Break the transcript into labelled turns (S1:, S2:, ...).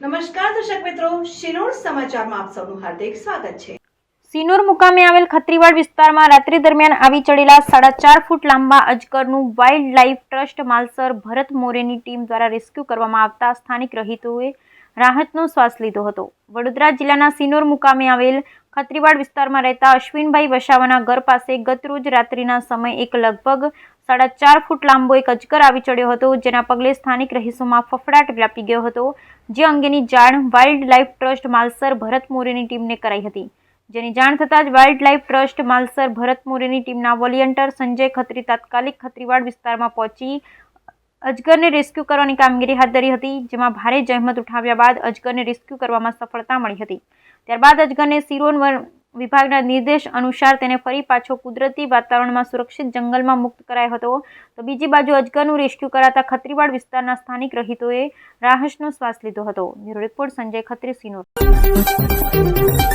S1: નમસ્કાર દર્શક મિત્રો, શિનોર
S2: સિનોર મુકામે આવેલ ખત્રીવાડ વિસ્તારમાં રાત્રિ દરમિયાન આવી ચડેલા સાડા ચાર ફૂટ લાંબા અજગરનું wildlife trust Malsar Bharat મોરેની ટીમ દ્વારા રેસ્ક્યુ કરવામાં આવતા સ્થાનિક રહીતોએ રાહતનો શ્વાસ લીધો હતો. વડોદરા જિલ્લાના સિનોર મુકામે આવેલ ખત્રીવાડ વિસ્તારમાં રહેતા અશ્વિનભાઈ વસાવાના ઘર પાસે ગતરોજ રાત્રિના સમય એક લગભગ સાડા ચાર ફૂટ લાંબો એક અજગર આવી ચડ્યો હતો, જેના પગલે સ્થાનિક રહીશોમાં ફફડાટ વ્યાપી ગયો હતો, જે અંગેની જાણ wildlife trust Malsar Bharat મોરેની ટીમને કરાઈ હતી. જેની જાણ થતાં જ wildlife trust Malsar Bharat મોરેની ટીમના વોલિયન્ટર સંજય ખત્રી તાત્કાલિક ખત્રીવાડ વિસ્તારમાં પહોંચી અજગરને રેસ્ક્યુ કરવાની કામગીરી હાથ ધરી હતી, જેમાં ભારે જહેમત ઉઠાવ્યા બાદ અજગરને રેસ્ક્યુ કરવામાં સફળતા મળી હતી. ત્યારબાદ અજગરને સિરોન વિભાગના નિર્દેશ અનુસાર તેને ફરી પાછો કુદરતી વાતાવરણમાં સુરક્ષિત જંગલમાં મુક્ત કરાયો હતો. તો બીજી બાજુ અજગરનું રેસ્ક્યુ કરાતા ખત્રીવાડ વિસ્તારના સ્થાનિક રહીતોએ રાહસનો શ્વાસ લીધો હતો. Bureau report Sanjay Khatri, Sinor.